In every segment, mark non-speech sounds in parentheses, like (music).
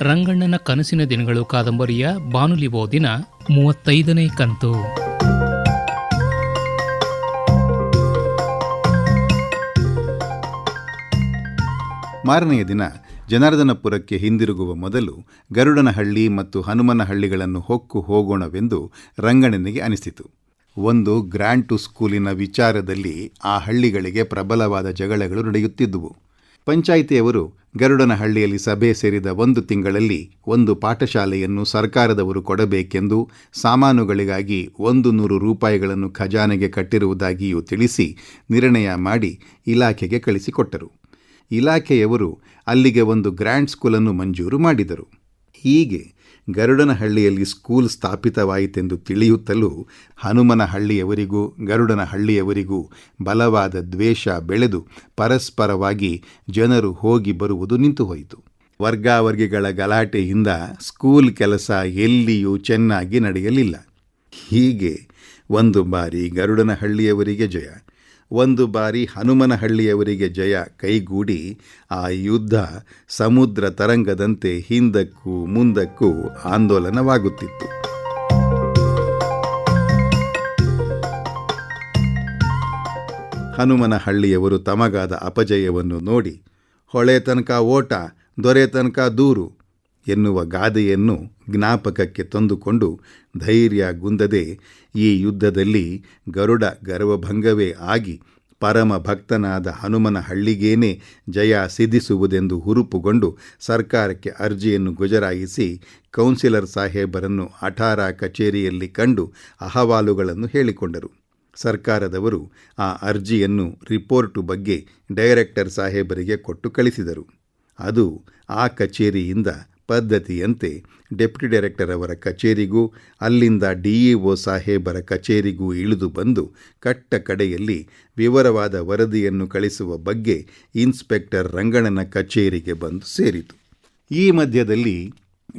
ರಂಗಣ್ಣನ ಕನಸಿನ ದಿನಗಳು ಕಾದಂಬರಿಯ ಬಾನುಲಿ ಓದಿನ ಮೂವತ್ತೈದನೇ ಕಂತು. ಮಾರನೆಯ ದಿನ ಜನಾರ್ದನಪುರಕ್ಕೆ ಹಿಂದಿರುಗುವ ಮೊದಲು ಗರುಡನಹಳ್ಳಿ ಮತ್ತು ಹನುಮನಹಳ್ಳಿಗಳನ್ನು ಹೊಕ್ಕು ಹೋಗೋಣವೆಂದು ರಂಗಣ್ಣನಿಗೆ ಅನಿಸಿತು. ಒಂದು ಗ್ರ್ಯಾಂಡ್ ಟು ಸ್ಕೂಲಿನ ವಿಚಾರದಲ್ಲಿ ಆ ಹಳ್ಳಿಗಳಿಗೆ ಪ್ರಬಲವಾದ ಜಗಳಗಳು ನಡೆಯುತ್ತಿದ್ದುವು. ಪಂಚಾಯಿತಿಯವರು ಗರುಡನಹಳ್ಳಿಯಲ್ಲಿ ಸಭೆ ಸೇರಿದ ಒಂದು ತಿಂಗಳಲ್ಲಿ ಒಂದು ಪಾಠಶಾಲೆಯನ್ನು ಸರ್ಕಾರದವರು ಕೊಡಬೇಕೆಂದು ಸಾಮಾನುಗಳಿಗಾಗಿ ಒಂದು ನೂರು ರೂಪಾಯಿಗಳನ್ನು ಖಜಾನೆಗೆ ಕಟ್ಟಿರುವುದಾಗಿಯೂ ತಿಳಿಸಿ ನಿರ್ಣಯ ಮಾಡಿ ಇಲಾಖೆಗೆ ಕಳಿಸಿಕೊಟ್ಟರು. ಇಲಾಖೆಯವರು ಅಲ್ಲಿಗೆ ಒಂದು ಗ್ರ್ಯಾಂಡ್ ಸ್ಕೂಲನ್ನು ಮಂಜೂರು ಮಾಡಿದರು. ಹೀಗೆ ಗರುಡನಹಳ್ಳಿಯಲ್ಲಿ ಸ್ಕೂಲ್ ಸ್ಥಾಪಿತವಾಯಿತೆಂದು ತಿಳಿಯುತ್ತಲೂ ಹನುಮನಹಳ್ಳಿಯವರಿಗೂ, ಗರುಡನಹಳ್ಳಿಯವರಿಗೂ ಬಲವಾದ ದ್ವೇಷ ಬೆಳೆದು ಪರಸ್ಪರವಾಗಿ ಜನರು ಹೋಗಿ ಬರುವುದು ನಿಂತುಹೋಯಿತು. ವರ್ಗಾವರ್ಗಿಗಳ ಗಲಾಟೆಯಿಂದ ಸ್ಕೂಲ್ ಕೆಲಸ ಎಲ್ಲಿಯೂ ಚೆನ್ನಾಗಿ ನಡೆಯಲಿಲ್ಲ. ಹೀಗೆ ಒಂದು ಬಾರಿ ಗರುಡನಹಳ್ಳಿಯವರಿಗೆ ಜಯ. ಒಂದು ಬಾರಿ ಹನುಮನಹಳ್ಳಿಯವರಿಗೆ ಜಯ ಕೈಗೂಡಿ ಆ ಯುದ್ಧ ಸಮುದ್ರ ತರಂಗದಂತೆ ಹಿಂದಕ್ಕೂ ಮುಂದಕ್ಕೂ ಆಂದೋಲನವಾಗುತ್ತಿತ್ತು. ಹನುಮನಹಳ್ಳಿಯವರು ತಮಗಾದ ಅಪಜಯವನ್ನು ನೋಡಿ, ಹೊಳೆ ತನಕ ಓಟ, ದೊರೆ ತನಕ ದೂರು ಎನ್ನುವ ಗಾದೆಯನ್ನು ಜ್ಞಾಪಕಕ್ಕೆ ತಂದುಕೊಂಡು ಧೈರ್ಯ ಗುಂದದೆ ಈ ಯುದ್ಧದಲ್ಲಿ ಗರುಡ ಗರ್ವಭಂಗವೇ ಆಗಿ ಪರಮ ಭಕ್ತನಾದ ಹನುಮನ ಹಳ್ಳಿಗೇನೆ ಜಯ ಸಿದ್ಧಿಸುವುದೆಂದು ಹುರುಪುಗೊಂಡು ಸರ್ಕಾರಕ್ಕೆ ಅರ್ಜಿಯನ್ನು ಗುಜರಾಯಿಸಿ ಕೌನ್ಸಿಲರ್ ಸಾಹೇಬರನ್ನು ಅಠಾರ ಕಚೇರಿಯಲ್ಲಿ ಕಂಡು ಅಹವಾಲುಗಳನ್ನು ಹೇಳಿಕೊಂಡರು. ಸರ್ಕಾರದವರು ಆ ಅರ್ಜಿಯನ್ನು ರಿಪೋರ್ಟು ಬಗ್ಗೆ ಡೈರೆಕ್ಟರ್ ಸಾಹೇಬರಿಗೆ ಕೊಟ್ಟು ಕಳಿಸಿದರು. ಅದು ಆ ಕಚೇರಿಯಿಂದ ಪದ್ಧತಿಯಂತೆ ಡೆಪ್ಯುಟಿ ಡೈರೆಕ್ಟರ್ ಅವರ ಕಚೇರಿಗೂ, ಅಲ್ಲಿಂದ ಡಿಇಒ ಸಾಹೇಬರ ಕಚೇರಿಗೂ ಇಳಿದು ಬಂದು ಕಟ್ಟ ಕಡೆಯಲ್ಲಿ ವಿವರವಾದ ವರದಿಯನ್ನು ಕಳಿಸುವ ಬಗ್ಗೆ ಇನ್ಸ್ಪೆಕ್ಟರ್ ರಂಗಣ್ಣನ ಕಚೇರಿಗೆ ಬಂದು ಸೇರಿತು. ಈ ಮಧ್ಯದಲ್ಲಿ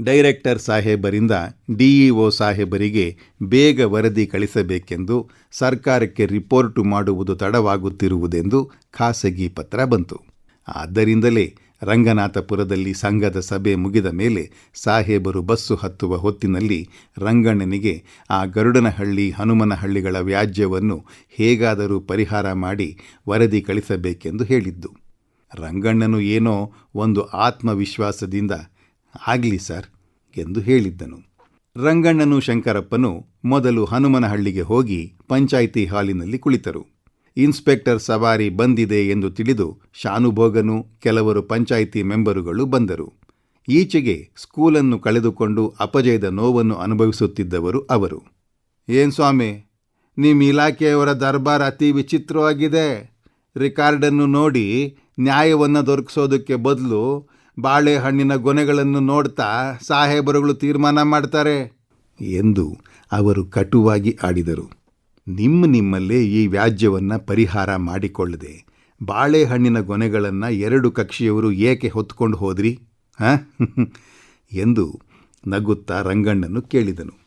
ಡೈರೆಕ್ಟರ್ ಸಾಹೇಬರಿಂದ ಡಿಇಒ ಸಾಹೇಬರಿಗೆ ಬೇಗ ವರದಿ ಕಳಿಸಬೇಕೆಂದು ಸರ್ಕಾರಕ್ಕೆ ರಿಪೋರ್ಟು ಮಾಡುವುದು ತಡವಾಗುತ್ತಿರುವುದೆಂದು ಖಾಸಗಿ ಪತ್ರ ಬಂತು. ಆದ್ದರಿಂದಲೇ ರಂಗನಾಥಪುರದಲ್ಲಿ ಸಂಘದ ಸಭೆ ಮುಗಿದ ಮೇಲೆ ಸಾಹೇಬರು ಬಸ್ಸು ಹತ್ತುವ ಹೊತ್ತಿನಲ್ಲಿ ರಂಗಣ್ಣನಿಗೆ ಆ ಗರುಡನಹಳ್ಳಿ, ಹನುಮನಹಳ್ಳಿಗಳ ವ್ಯಾಜ್ಯವನ್ನು ಹೇಗಾದರೂ ಪರಿಹಾರ ಮಾಡಿ ವರದಿ ಕಳಿಸಬೇಕೆಂದು ಹೇಳಿದ್ದು. ರಂಗಣ್ಣನು ಏನೋ ಒಂದು ಆತ್ಮವಿಶ್ವಾಸದಿಂದ ಆಗಲಿ ಸರ್ ಎಂದು ಹೇಳಿದ್ದನು. ರಂಗಣ್ಣನು ಶಂಕರಪ್ಪನು ಮೊದಲು ಹನುಮನಹಳ್ಳಿಗೆ ಹೋಗಿ ಪಂಚಾಯಿತಿ ಹಾಲಿನಲ್ಲಿ ಕುಳಿತರು. ಇನ್ಸ್ಪೆಕ್ಟರ್ ಸವಾರಿ ಬಂದಿದೆ ಎಂದು ತಿಳಿದು ಶಾನುಭೋಗನು ಕೆಲವರು ಪಂಚಾಯಿತಿ ಮೆಂಬರುಗಳು ಬಂದರು. ಈಚೆಗೆ ಸ್ಕೂಲನ್ನು ಕಳೆದುಕೊಂಡು ಅಪಜಯದ ನೋವನ್ನು ಅನುಭವಿಸುತ್ತಿದ್ದವರು ಅವರು. ಏನ್ ಸ್ವಾಮಿ ನಿಮ್ಮ ಇಲಾಖೆಯವರ ದರ್ಬಾರ್ ಅತಿ ವಿಚಿತ್ರವಾಗಿದೆ. ರಿಕಾರ್ಡನ್ನು ನೋಡಿ ನ್ಯಾಯವನ್ನು ದೊರಕಿಸೋದಕ್ಕೆ ಬದಲು ಬಾಳೆಹಣ್ಣಿನ ಗೊನೆಗಳನ್ನು ನೋಡ್ತಾ ಸಾಹೇಬರುಗಳು ತೀರ್ಮಾನ ಮಾಡ್ತಾರೆ ಎಂದು ಅವರು ಕಟುವಾಗಿ ಆಡಿದರು. ನಿಮ್ಮ ನಿಮ್ಮಲ್ಲೇ ಈ ವ್ಯಾಜ್ಯವನ್ನು ಪರಿಹಾರ ಮಾಡಿಕೊಳ್ಳದೆ ಬಾಳೆಹಣ್ಣಿನ ಗೊನೆಗಳನ್ನು ಎರಡು ಕಕ್ಷಿಯವರು ಏಕೆ ಹೊತ್ಕೊಂಡು ಹೋದ್ರಿ? ಹಾಂ? (laughs) ಎಂದು ನಗುತ್ತಾ ರಂಗಣ್ಣನು ಕೇಳಿದನು.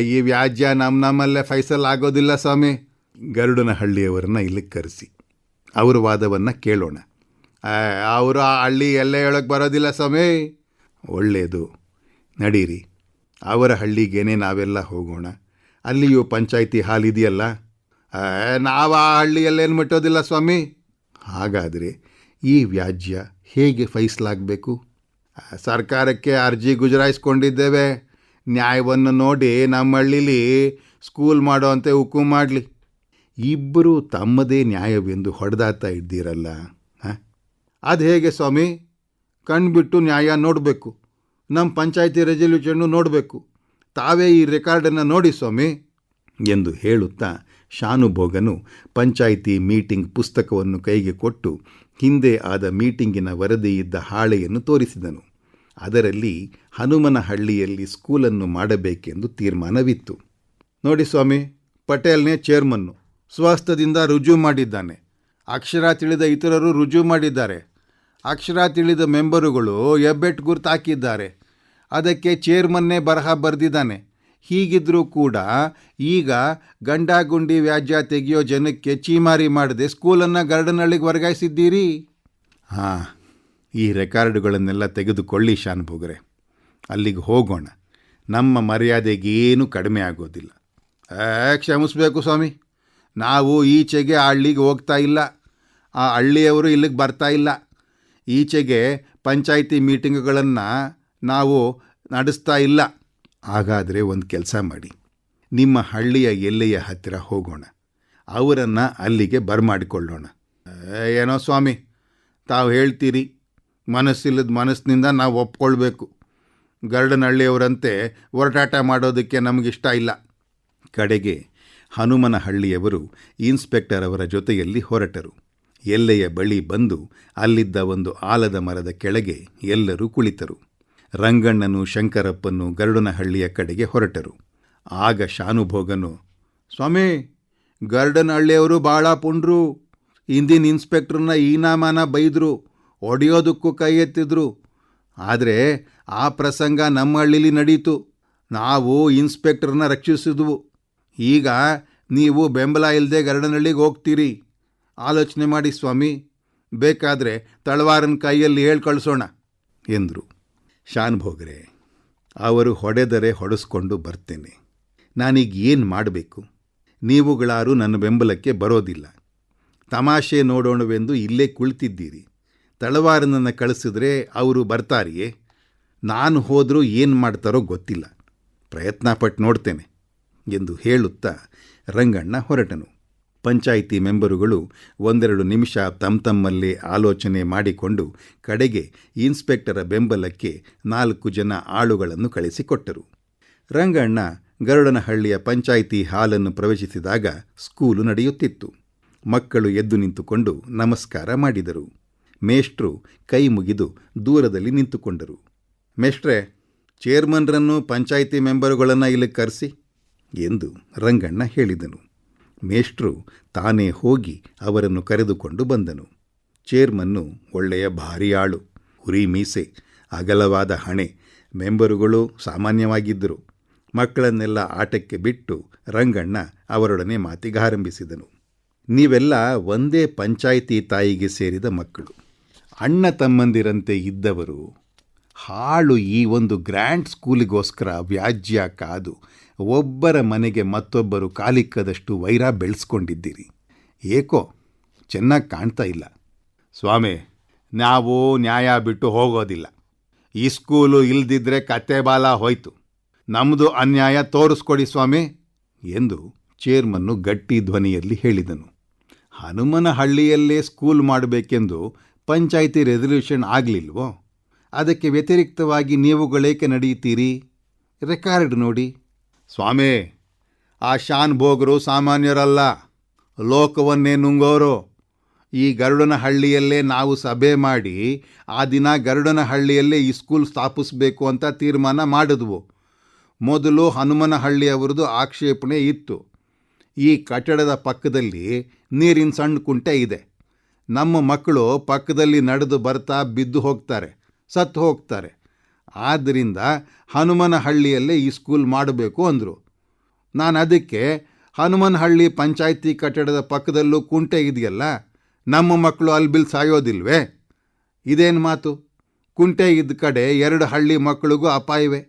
ಈ ವ್ಯಾಜ್ಯ ನಮ್ಮ ನಮ್ಮಲ್ಲೇ ಫೈಸಲ್ ಆಗೋದಿಲ್ಲ ಸ್ವಾಮಿ. ಗರುಡನಹಳ್ಳಿಯವರನ್ನ ಇಲ್ಲಿ ಕರೆಸಿ. ಅವರ ವಾದವನ್ನು ಕೇಳೋಣ. ಅವರು ಆ ಹಳ್ಳಿ ಎಲ್ಲ ಹೇಳೋಕ್ಕೆ ಬರೋದಿಲ್ಲ ಸ್ವಾಮಿ. ಒಳ್ಳೆಯದು. ನಡೀರಿ. ಅವರ ಹಳ್ಳಿಗೇನೆ ನಾವೆಲ್ಲ ಹೋಗೋಣ. ಅಲ್ಲಿಯೂ ಪಂಚಾಯಿತಿ ಹಾಲ್ ಇದೆಯಲ್ಲ? ನಾವು ಆ ಹಳ್ಳಿಯಲ್ಲೇನು ಮುಟ್ಟೋದಿಲ್ಲ ಸ್ವಾಮಿ. ಹಾಗಾದರೆ ಈ ವ್ಯಾಜ್ಯ ಹೇಗೆ ಫೈಸಲಾಗಬೇಕು? ಸರ್ಕಾರಕ್ಕೆ ಅರ್ಜಿ ಗುಜರಾಯಿಸ್ಕೊಂಡಿದ್ದೇವೆ. ನ್ಯಾಯವನ್ನು ನೋಡಿ ನಮ್ಮ ಹಳ್ಳೀಲಿ ಸ್ಕೂಲ್ ಮಾಡೋ ಅಂತೆ ಹುಕುಂ ಮಾಡಲಿ. ಇಬ್ಬರೂ ತಮ್ಮದೇ ನ್ಯಾಯವೆಂದು ಹೊಡೆದಾಡ್ತಾ ಇದ್ದೀರಲ್ಲ, ಹಾಂ? ಅದು ಹೇಗೆ ಸ್ವಾಮಿ? ಕಣ್ಬಿಟ್ಟು ನ್ಯಾಯ ನೋಡಬೇಕು. ನಮ್ಮ ಪಂಚಾಯಿತಿ ರೆಸಲ್ಯೂಷನ್ನು ನೋಡಬೇಕು. ತಾವೇ ಈ ರೆಕಾರ್ಡನ್ನು ನೋಡಿ ಸ್ವಾಮಿ ಎಂದು ಹೇಳುತ್ತಾ ಶಾನುಭೋಗನು ಪಂಚಾಯಿತಿ ಮೀಟಿಂಗ್ ಪುಸ್ತಕವನ್ನು ಕೈಗೆ ಕೊಟ್ಟು ಹಿಂದೆ ಆದ ಮೀಟಿಂಗಿನ ವರದಿಯಿದ್ದ ಹಾಳೆಯನ್ನು ತೋರಿಸಿದನು. ಅದರಲ್ಲಿ ಹನುಮನಹಳ್ಳಿಯಲ್ಲಿ ಸ್ಕೂಲನ್ನು ಮಾಡಬೇಕೆಂದು ತೀರ್ಮಾನವಿತ್ತು. ನೋಡಿ ಸ್ವಾಮಿ, ಪಟೇಲ್ನೇ ಚೇರ್ಮನ್ನು. ಸ್ವಾಸ್ಥ್ಯದಿಂದ ರುಜು ಮಾಡಿದ್ದಾನೆ. ಅಕ್ಷರ ತಿಳಿದ ಇತರರು ರುಜು ಮಾಡಿದ್ದಾರೆ. ಅಕ್ಷರ ತಿಳಿದ ಮೆಂಬರುಗಳು ಹೆಬ್ಬೆಟ್ ಗುರ್ತು ಹಾಕಿದ್ದಾರೆ ಅದಕ್ಕೆ ಚೇರ್ಮನ್ನೇ ಬರಹ ಬರೆದಿದ್ದಾನೆ. ಹೀಗಿದ್ರೂ ಕೂಡ ಈಗ ಗಂಡಾಗುಂಡಿ ವ್ಯಾಜ್ಯ ತೆಗೆಯೋ ಜನಕ್ಕೆ ಚೀಮಾರಿ ಮಾಡದೆ ಸ್ಕೂಲನ್ನು ಗರಡನಹಳ್ಳಿಗೆ ವರ್ಗಾಯಿಸಿದ್ದೀರಿ? ಹಾಂ, ಈ ರೆಕಾರ್ಡುಗಳನ್ನೆಲ್ಲ ತೆಗೆದುಕೊಳ್ಳಿ ಶಾನುಭೋಗರೆ. ಅಲ್ಲಿಗೆ ಹೋಗೋಣ. ನಮ್ಮ ಮರ್ಯಾದೆಗೇನು ಕಡಿಮೆ ಆಗೋದಿಲ್ಲ. ಕ್ಷಮಿಸ್ಬೇಕು ಸ್ವಾಮಿ. ನಾವು ಈಚೆಗೆ ಆ ಹಳ್ಳಿಗೆ ಹೋಗ್ತಾ ಇಲ್ಲ. ಆ ಹಳ್ಳಿಯವರು ಇಲ್ಲಿಗೆ ಬರ್ತಾ ಇಲ್ಲ. ಈಚೆಗೆ ಪಂಚಾಯಿತಿ ಮೀಟಿಂಗ್ಗಳನ್ನು ನಾವು ನಡೆಸ್ತಾ ಇಲ್ಲ. ಹಾಗಾದರೆ ಒಂದು ಕೆಲಸ ಮಾಡಿ. ನಿಮ್ಮ ಹಳ್ಳಿಯ ಎಲ್ಲೆಯ ಹತ್ತಿರ ಹೋಗೋಣ? ಅವರನ್ನು ಅಲ್ಲಿಗೆ ಬರಮಾಡಿಕೊಳ್ಳೋಣ. ಏನೋ ಸ್ವಾಮಿ, ತಾವು ಹೇಳ್ತೀರಿ. ಮನಸ್ಸಿಲ್ಲದ ಮನಸ್ಸಿನಿಂದ ನಾವು ಒಪ್ಕೊಳ್ಬೇಕು. ಗರ್ಡನಹಳ್ಳಿಯವರಂತೆ ಹೊರಟಾಟ ಮಾಡೋದಕ್ಕೆ ನಮಗಿಷ್ಟ ಇಲ್ಲ. ಕಡೆಗೆ ಹನುಮನಹಳ್ಳಿಯವರು ಇನ್ಸ್ಪೆಕ್ಟರ್ ಅವರ ಜೊತೆಯಲ್ಲಿ ಹೊರಟರು. ಎಲ್ಲೆಯ ಬಳಿ ಬಂದು ಅಲ್ಲಿದ್ದ ಒಂದು ಆಲದ ಮರದ ಕೆಳಗೆ ಎಲ್ಲರೂ ಕುಳಿತರು. ರಂಗಣ್ಣನು ಶಂಕರಪ್ಪನು ಗರುಡನಹಳ್ಳಿಯ ಕಡೆಗೆ ಹೊರಟರು. ಆಗ ಶಾನುಭೋಗನು, ಸ್ವಾಮಿ, ಗರುಡನಹಳ್ಳಿಯವರು ಭಾಳ ಪುಂಡ್ರು. ಹಿಂದಿನ ಇನ್ಸ್ಪೆಕ್ಟ್ರನ್ನ ಈನಾಮಾನ ಬೈದರು, ಒಡೆಯೋದಕ್ಕೂ ಕೈ ಎತ್ತಿದ್ರು. ಆದರೆ ಆ ಪ್ರಸಂಗ ನಮ್ಮ ಹಳ್ಳಿಲಿ ನಡೀತು. ನಾವು ಇನ್ಸ್ಪೆಕ್ಟರ್ನ ರಕ್ಷಿಸಿದ್ವು. ಈಗ ನೀವು ಬೆಂಬಲ ಇಲ್ಲದೆ ಗರಡನಹಳ್ಳಿಗೆ ಹೋಗ್ತೀರಿ. ಆಲೋಚನೆ ಮಾಡಿ ಸ್ವಾಮಿ, ಬೇಕಾದರೆ ತಳವಾರನ ಕೈಯಲ್ಲಿ ಹೇಳ್ ಕಳಿಸೋಣ ಎಂದರು ಶಾನ್ಭೋಗ್ರೆ ಅವರು ಹೊಡೆದರೆ ಹೊಡೆಸ್ಕೊಂಡು ಬರ್ತೇನೆ. ನಾನೀಗ ಏನು ಮಾಡಬೇಕು? ನೀವುಗಳಾರು ನನ್ನ ಬೆಂಬಲಕ್ಕೆ ಬರೋದಿಲ್ಲ. ತಮಾಷೆ ನೋಡೋಣವೆಂದು ಇಲ್ಲೇ ಕುಳಿತಿದ್ದೀರಿ. ತಳವಾರನನ್ನು ಕಳಿಸಿದ್ರೆ ಅವರು ಬರ್ತಾರಿಯೇ? ನಾನು ಹೋದರೂ ಏನು ಮಾಡ್ತಾರೋ ಗೊತ್ತಿಲ್ಲ. ಪ್ರಯತ್ನಪಟ್ಟು ನೋಡ್ತೇನೆ ಎಂದು ಹೇಳುತ್ತಾ ರಂಗಣ್ಣ ಹೊರಟನು. ಪಂಚಾಯಿತಿ ಮೆಂಬರುಗಳು ಒಂದೆರಡು ನಿಮಿಷ ತಮ್ತಮ್ಮಲ್ಲೇ ಆಲೋಚನೆ ಮಾಡಿಕೊಂಡು ಕಡೆಗೆ ಇನ್ಸ್ಪೆಕ್ಟರ ಬೆಂಬಲಕ್ಕೆ ನಾಲ್ಕು ಜನ ಆಳುಗಳನ್ನು ಕಳಿಸಿಕೊಟ್ಟರು. ರಂಗಣ್ಣ ಗರುಡನಹಳ್ಳಿಯ ಪಂಚಾಯಿತಿ ಹಾಲನ್ನು ಪ್ರವೇಶಿಸಿದಾಗ ಸ್ಕೂಲು ನಡೆಯುತ್ತಿತ್ತು. ಮಕ್ಕಳು ಎದ್ದು ನಿಂತುಕೊಂಡು ನಮಸ್ಕಾರ ಮಾಡಿದರು. ಮೇಷ್ಟ್ರು ಕೈ ಮುಗಿದು ದೂರದಲ್ಲಿ ನಿಂತುಕೊಂಡರು. ಮೇಷ್ಟ್ರೆ, ಚೇರ್ಮನ್ರನ್ನು ಪಂಚಾಯಿತಿ ಮೆಂಬರುಗಳನ್ನು ಇಲ್ಲಿ ಕರೆಸಿ ಎಂದು ರಂಗಣ್ಣ ಹೇಳಿದನು. ಮೇಷ್ಟ್ರು ತಾನೇ ಹೋಗಿ ಅವರನ್ನು ಕರೆದುಕೊಂಡು ಬಂದನು. ಚೇರ್ಮನ್ನು ಒಳ್ಳೆಯ ಭಾರಿ ಆಳು ಹುರಿ ಮೀಸೆ, ಅಗಲವಾದ ಹಣೆ, ಮೆಂಬರುಗಳು ಸಾಮಾನ್ಯವಾಗಿದ್ದರು. ಮಕ್ಕಳನ್ನೆಲ್ಲ ಆಟಕ್ಕೆ ಬಿಟ್ಟು ರಂಗಣ್ಣ ಅವರೊಡನೆ ಮಾತಿಗಾರಂಭಿಸಿದನು ನೀವೆಲ್ಲ ಒಂದೇ ಪಂಚಾಯಿತಿ ತಾಯಿಗೆ ಸೇರಿದ ಮಕ್ಕಳು. ಅಣ್ಣ ತಮ್ಮಂದಿರಂತೆ ಇದ್ದವರು. ಹಾಳು ಈ ಒಂದು ಗ್ರ್ಯಾಂಡ್ ಸ್ಕೂಲಿಗೋಸ್ಕರ ವ್ಯಾಜ್ಯ ಕಾದು ಒಬ್ಬರ ಮನೆಗೆ ಮತ್ತೊಬ್ಬರು ಕಾಲಿಕ್ಕದಷ್ಟು ವೈರ ಬೆಳೆಸ್ಕೊಂಡಿದ್ದೀರಿ. ಏಕೋ, ಚೆನ್ನಾಗಿ ಕಾಣ್ತಾ ಇಲ್ಲ. ಸ್ವಾಮಿ, ನಾವು ನ್ಯಾಯ ಬಿಟ್ಟು ಹೋಗೋದಿಲ್ಲ. ಈ ಸ್ಕೂಲು ಇಲ್ದಿದ್ರೆ ಕತೆ ಬಾಲ ಹೋಯ್ತು. ನಮ್ಮದು ಅನ್ಯಾಯ ತೋರಿಸ್ಕೊಡಿ ಸ್ವಾಮಿ ಎಂದು ಚೇರ್ಮನ್ನು ಗಟ್ಟಿ ಧ್ವನಿಯಲ್ಲಿ ಹೇಳಿದನು. ಹನುಮನಹಳ್ಳಿಯಲ್ಲೇ ಸ್ಕೂಲ್ ಮಾಡಬೇಕೆಂದು ಪಂಚಾಯಿತಿ ರೆಸಲ್ಯೂಷನ್ ಆಗಲಿಲ್ವೋ? ಅದಕ್ಕೆ ವ್ಯತಿರಿಕ್ತವಾಗಿ ನೀವುಗಳೇಕೆ ನಡೆಯುತ್ತೀರಿ? ರೆಕಾರ್ಡ್ ನೋಡಿ. ಸ್ವಾಮಿ, ಆ ಶಾನ್ ಭೋಗರು ಸಾಮಾನ್ಯರಲ್ಲ. ಲೋಕವನ್ನೇ ನುಂಗೋರು. ಈ ಗರುಡನಹಳ್ಳಿಯಲ್ಲೇ ನಾವು ಸಭೆ ಮಾಡಿ, ಆ ದಿನ ಗರುಡನ ಹಳ್ಳಿಯಲ್ಲೇ ಈ ಸ್ಕೂಲ್ ಸ್ಥಾಪಿಸಬೇಕು ಅಂತ ತೀರ್ಮಾನ ಮಾಡಿದ್ವು. ಮೊದಲು ಹನುಮನಹಳ್ಳಿಯವರದು ಆಕ್ಷೇಪಣೆ ಇತ್ತು. ಈ ಕಟ್ಟಡದ ಪಕ್ಕದಲ್ಲಿ ನೀರಿನ ಸಣ್ಣ ಕುಂಟೆ ಇದೆ. ನಮ್ಮ ಮಕ್ಕಳು ಪಕ್ಕದಲ್ಲಿ ನಡೆದು ಬರ್ತಾ ಬಿದ್ದು ಹೋಗ್ತಾರೆ, ಸತ್ತು ಹೋಗ್ತಾರೆ. ಆದ್ದರಿಂದ ಹನುಮನಹಳ್ಳಿಯಲ್ಲೇ ಈ ಸ್ಕೂಲ್ ಮಾಡಬೇಕು ಅಂದರು. ನಾನು ಅದಕ್ಕೆ ಹನುಮನಹಳ್ಳಿ ಪಂಚಾಯಿತಿ ಕಟ್ಟಡದ ಪಕ್ಕದಲ್ಲೂ ಕುಂಟೆ ಇದೆಯಲ್ಲ, ನಮ್ಮ ಮಕ್ಕಳು ಅಲ್ಲಿ ಬಿಲ್ ಸಾಯೋದಿಲ್ವೇ? ಇದೇನು ಮಾತು? ಕುಂಟೆ ಇದ್ದ ಕಡೆ ಎರಡು ಹಳ್ಳಿ ಮಕ್ಕಳಿಗೂ ಅಪಾಯವೇ?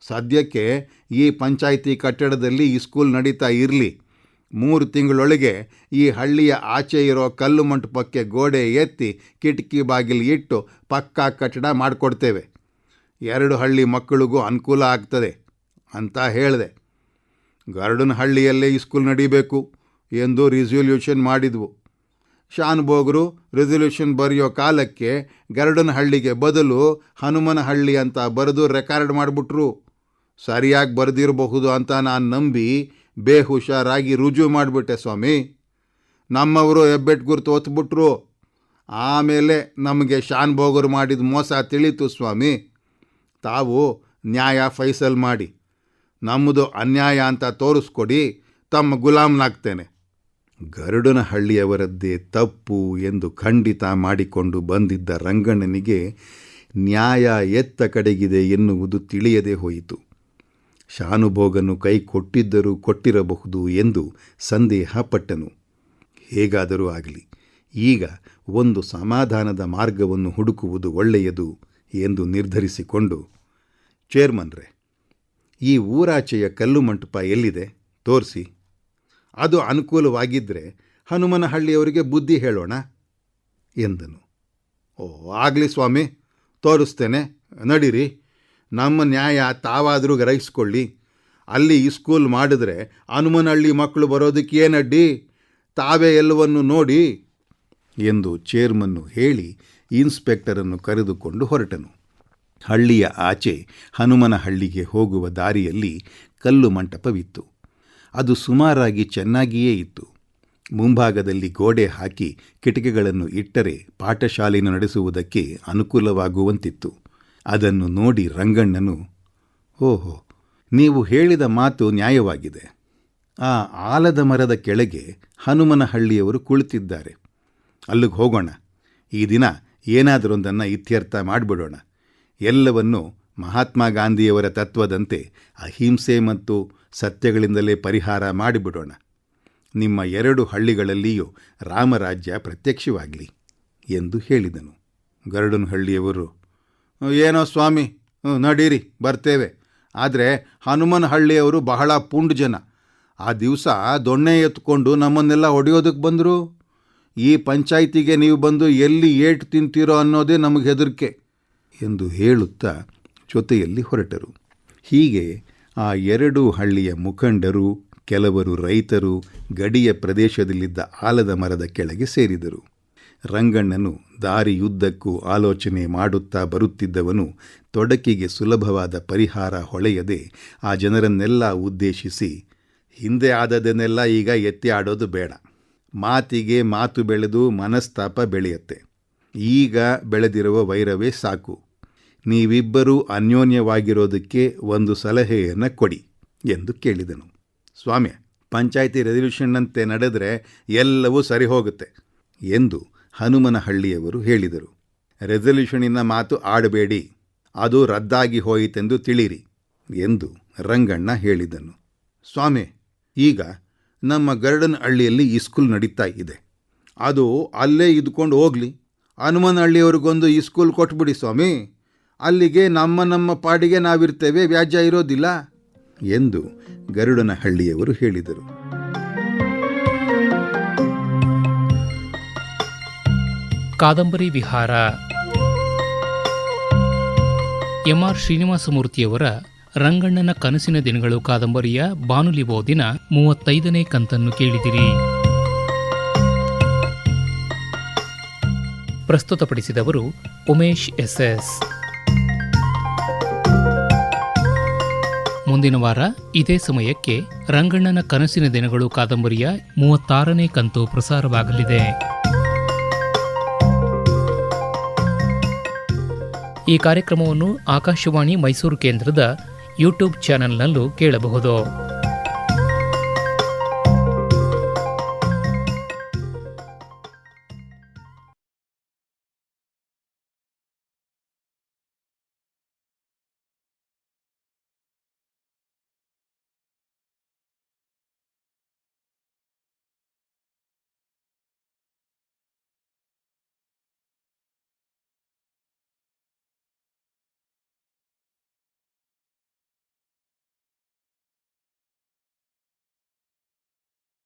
ಸದ್ಯಕ್ಕೆ ಈ ಪಂಚಾಯಿತಿ ಕಟ್ಟಡದಲ್ಲಿ ಈ ಸ್ಕೂಲ್ ನಡೀತಾ ಇರಲಿ. ಮೂರು ತಿಂಗಳೊಳಗೆ ಈ ಹಳ್ಳಿಯ ಆಚೆ ಇರೋ ಕಲ್ಲು ಮಂಟಪಕ್ಕೆ ಗೋಡೆ ಎತ್ತಿ ಕಿಟಕಿ ಬಾಗಿಲು ಇಟ್ಟು ಪಕ್ಕಾ ಕಟ್ಟಡ ಮಾಡಿಕೊಡ್ತೇವೆ. ಎರಡು ಹಳ್ಳಿ ಮಕ್ಕಳಿಗೂ ಅನುಕೂಲ ಆಗ್ತದೆ ಅಂತ ಹೇಳಿದೆ. ಗಾರ್ಡನ್ ಹಳ್ಳಿಯಲ್ಲೇ ಸ್ಕೂಲ್ ನಡೀಬೇಕು ಎಂದು ರಿಸೊಲ್ಯೂಷನ್ ಮಾಡಿದ್ವು. ಶಾನುಭೋಗರು ರೆಸೊಲ್ಯೂಷನ್ ಬರೆಯೋ ಕಾಲಕ್ಕೆ ಗರುಡನಹಳ್ಳಿಗೆ ಬದಲು ಹನುಮನಹಳ್ಳಿ ಅಂತ ಬರೆದು ರೆಕಾರ್ಡ್ ಮಾಡಿಬಿಟ್ರು. ಸರಿಯಾಗಿ ಬರೆದಿರಬಹುದು ಅಂತ ನಾನು ನಂಬಿ ಬೇಹುಷಾರಾಗಿ ರುಜು ಮಾಡಿಬಿಟ್ಟೆ ಸ್ವಾಮಿ. ನಮ್ಮವರು ಹೆಬ್ಬೆಟ್ ಗುರುತು ಒತ್ಬಿಟ್ರು. ಆಮೇಲೆ ನಮಗೆ ಶಾನ್ಭೋಗರು ಮಾಡಿದ ಮೋಸ ತಿಳಿತು ಸ್ವಾಮಿ. ತಾವು ನ್ಯಾಯ ಫೈಸಲ್ ಮಾಡಿ. ನಮ್ಮದು ಅನ್ಯಾಯ ಅಂತ ತೋರಿಸ್ಕೊಡಿ, ತಮ್ಮ ಗುಲಾಮ್ನಾಗ್ತೇನೆ. ಗರುಡನಹಳ್ಳಿಯವರದ್ದೇ ತಪ್ಪು ಎಂದು ಖಂಡಿತ ಮಾಡಿಕೊಂಡು ಬಂದಿದ್ದ ರಂಗಣ್ಣನಿಗೆ ನ್ಯಾಯ ಎತ್ತ ಕಡೆಗಿದೆ ಎನ್ನುವುದು ತಿಳಿಯದೇ ಹೋಯಿತು. ಶಾನುಭೋಗನು ಕೈ ಕೊಟ್ಟಿದ್ದರೂ ಕೊಟ್ಟಿರಬಹುದು ಎಂದು ಸಂದೇಹ ಪಟ್ಟನು. ಹೇಗಾದರೂ ಆಗಲಿ, ಈಗ ಒಂದು ಸಮಾಧಾನದ ಮಾರ್ಗವನ್ನು ಹುಡುಕುವುದು ಒಳ್ಳೆಯದು. ಎಂದು ನಿರ್ಧರಿಸಿಕೊಂಡು, ಚೇರ್ಮನ್ರೆ, ಈ ಊರಾಚೆಯ ಕಲ್ಲು ಮಂಟಪ ಎಲ್ಲಿದೆ? ತೋರಿಸಿ. ಅದು ಅನುಕೂಲವಾಗಿದ್ದರೆ ಹನುಮನಹಳ್ಳಿಯವರಿಗೆ ಬುದ್ಧಿ ಹೇಳೋಣ, ಎಂದನು. ಓ, ಆಗಲಿ ಸ್ವಾಮಿ, ತೋರಿಸ್ತೇನೆ. ನಡೀರಿ. ನಮ್ಮ ನ್ಯಾಯ ತಾವಾದರೂ ಗ್ರಹಿಸ್ಕೊಳ್ಳಿ. ಅಲ್ಲಿ ಸ್ಕೂಲ್ ಮಾಡಿದ್ರೆ ಹನುಮನಹಳ್ಳಿ ಮಕ್ಕಳು ಬರೋದಕ್ಕೆ ಏನಡ್ಡಿ? ತಾವೇ ಎಲ್ಲವನ್ನು ನೋಡಿ, ಎಂದು ಚೇರ್ಮನ್ನು ಹೇಳಿ ಇನ್ಸ್ಪೆಕ್ಟರನ್ನು ಕರೆದುಕೊಂಡು ಹೊರಟನು. ಹಳ್ಳಿಯ ಆಚೆ ಹನುಮನಹಳ್ಳಿಗೆ ಹೋಗುವ ದಾರಿಯಲ್ಲಿ ಕಲ್ಲು ಮಂಟಪವಿತ್ತು. ಅದು ಸುಮಾರಾಗಿ ಚೆನ್ನಾಗಿಯೇ ಇತ್ತು. ಮುಂಭಾಗದಲ್ಲಿ ಗೋಡೆ ಹಾಕಿ ಕಿಟಕಿಗಳನ್ನು ಇಟ್ಟರೆ ಪಾಠಶಾಲೆಯನ್ನು ನಡೆಸುವುದಕ್ಕೆ ಅನುಕೂಲವಾಗುವಂತಿತ್ತು. ಅದನ್ನು ನೋಡಿ ರಂಗಣ್ಣನು, ಓಹೋ, ನೀವು ಹೇಳಿದ ಮಾತು ನ್ಯಾಯವಾಗಿದೆ. ಆ ಆಲದ ಮರದ ಕೆಳಗೆ ಹನುಮನಹಳ್ಳಿಯವರು ಕುಳಿತಿದ್ದಾರೆ. ಅಲ್ಲಿಗೆ ಹೋಗೋಣ. ಈ ದಿನ ಏನಾದರೊಂದನ್ನು ಇತ್ಯರ್ಥ ಮಾಡಿಬಿಡೋಣ. ಎಲ್ಲವನ್ನು ಮಹಾತ್ಮ ಗಾಂಧಿಯವರ ತತ್ವದಂತೆ ಅಹಿಂಸೆ ಮತ್ತು ಸತ್ಯಗಳಿಂದಲೇ ಪರಿಹಾರ ಮಾಡಿಬಿಡೋಣ. ನಿಮ್ಮ ಎರಡು ಹಳ್ಳಿಗಳಲ್ಲಿಯೂ ರಾಮರಾಜ್ಯ ಪ್ರತ್ಯಕ್ಷವಾಗಲಿ ಎಂದು ಹೇಳಿದನು. ಗರಡನಹಳ್ಳಿಯವರು, ಏನೋ ಸ್ವಾಮಿ, ನಡೀರಿ, ಬರ್ತೇವೆ. ಆದರೆ ಹನುಮನಹಳ್ಳಿಯವರು ಬಹಳ ಪುಂಡ್ ಜನ. ಆ ದಿವಸ ದೊಣ್ಣೆ ಎತ್ಕೊಂಡು ನಮ್ಮನ್ನೆಲ್ಲ ಹೊಡೆಯೋದಕ್ಕೆ ಬಂದರು? ಈ ಪಂಚಾಯಿತಿಗೆ ನೀವು ಬಂದು ಎಲ್ಲಿ ಏಟು ತಿಂತೀರೋ ಅನ್ನೋದೇ ನಮಗೆ ಹೆದರಿಕೆ ಎಂದು ಹೇಳುತ್ತಾ ಜೊತೆಯಲ್ಲಿ ಹೊರಟರು. ಹೀಗೆ ಆ ಎರಡು ಹಳ್ಳಿಯ ಮುಖಂಡರು, ಕೆಲವರು ರೈತರು, ಗಡಿಯ ಪ್ರದೇಶದಲ್ಲಿದ್ದ ಆಲದ ಮರದ ಕೆಳಗೆ ಸೇರಿದರು. ರಂಗಣ್ಣನು ದಾರಿಯುದ್ದಕ್ಕೂ ಆಲೋಚನೆ ಮಾಡುತ್ತಾ ಬರುತ್ತಿದ್ದವನು ತೊಡಕಿಗೆ ಸುಲಭವಾದ ಪರಿಹಾರ ಹೊಳೆಯದೆ ಆ ಜನರನ್ನೆಲ್ಲ ಉದ್ದೇಶಿಸಿ, ಹಿಂದೆ ಆದದನ್ನೆಲ್ಲ ಈಗ ಎತ್ತಿ ಆಡೋದು ಬೇಡ. ಮಾತಿಗೆ ಮಾತು ಬೆಳೆದು ಮನಸ್ತಾಪ ಬೆಳೆಯುತ್ತೆ. ಈಗ ಬೆಳೆದಿರುವ ವೈರವೇ ಸಾಕು. ನೀವಿಬ್ಬರೂ ಅನ್ಯೋನ್ಯವಾಗಿರೋದಕ್ಕೆ ಒಂದು ಸಲಹೆಯನ್ನು ಕೊಡಿ ಎಂದು ಕೇಳಿದನು. ಸ್ವಾಮಿ ಪಂಚಾಯಿತಿ ರೆಸಲ್ಯೂಷನ್ನಂತೆ ನಡೆದರೆ ಎಲ್ಲವೂ ಸರಿ ಹೋಗುತ್ತೆ ಎಂದು ಹನುಮನಹಳ್ಳಿಯವರು ಹೇಳಿದರು. ರೆಸಲ್ಯೂಷನಿನ ಮಾತು ಆಡಬೇಡಿ, ಅದು ರದ್ದಾಗಿ ಹೋಯಿತೆಂದು ತಿಳಿರಿ ಎಂದು ರಂಗಣ್ಣ ಹೇಳಿದನು. ಸ್ವಾಮಿ ಈಗ ನಮ್ಮ ಗರುಡನ ಹಳ್ಳಿಯಲ್ಲಿ ಈ ಸ್ಕೂಲ್ ನಡೀತಾ ಇದೆ. ಅದು ಅಲ್ಲೇ ಇದ್ಕೊಂಡು ಹೋಗಲಿ. ಹನುಮನಹಳ್ಳಿಯವ್ರಿಗೊಂದು ಈ ಸ್ಕೂಲ್ ಕೊಟ್ಬಿಡಿ ಸ್ವಾಮಿ. ಅಲ್ಲಿಗೆ ನಮ್ಮ ನಮ್ಮ ಪಾಡಿಗೆ ನಾವಿರ್ತೇವೆ, ವ್ಯಾಜ್ಯ ಇರೋದಿಲ್ಲ ಎಂದು ಗರುಡನ ಹಳ್ಳಿಯವರು ಹೇಳಿದರು. ಕಾದಂಬರಿ ವಿಹಾರ. ಎಂ ಆರ್ ಶ್ರೀನಿವಾಸಮೂರ್ತಿಯವರ ರಂಗಣ್ಣನ ಕನಸಿನ ದಿನಗಳು ಕಾದಂಬರಿಯ ಬಾನುಲಿ ಓದಿನ ಮೂವತ್ತೈದನೇ ಕಂತನ್ನು ಕೇಳಿದಿರಿ. ಪ್ರಸ್ತುತಪಡಿಸಿದವರು ಉಮೇಶ್ ಎಸ್ಎಸ್. ಮುಂದಿನ ವಾರ ಇದೇ ಸಮಯಕ್ಕೆ ರಂಗಣ್ಣನ ಕನಸಿನ ದಿನಗಳು ಕಾದಂಬರಿಯ ಮೂವತ್ತಾರನೇ ಕಂತು ಪ್ರಸಾರವಾಗಲಿದೆ. ಈ ಕಾರ್ಯಕ್ರಮವನ್ನು ಆಕಾಶವಾಣಿ ಮೈಸೂರು ಕೇಂದ್ರದ ಯೂಟ್ಯೂಬ್ ಚಾನೆಲ್ನಲ್ಲೂ ಕೇಳಬಹುದು.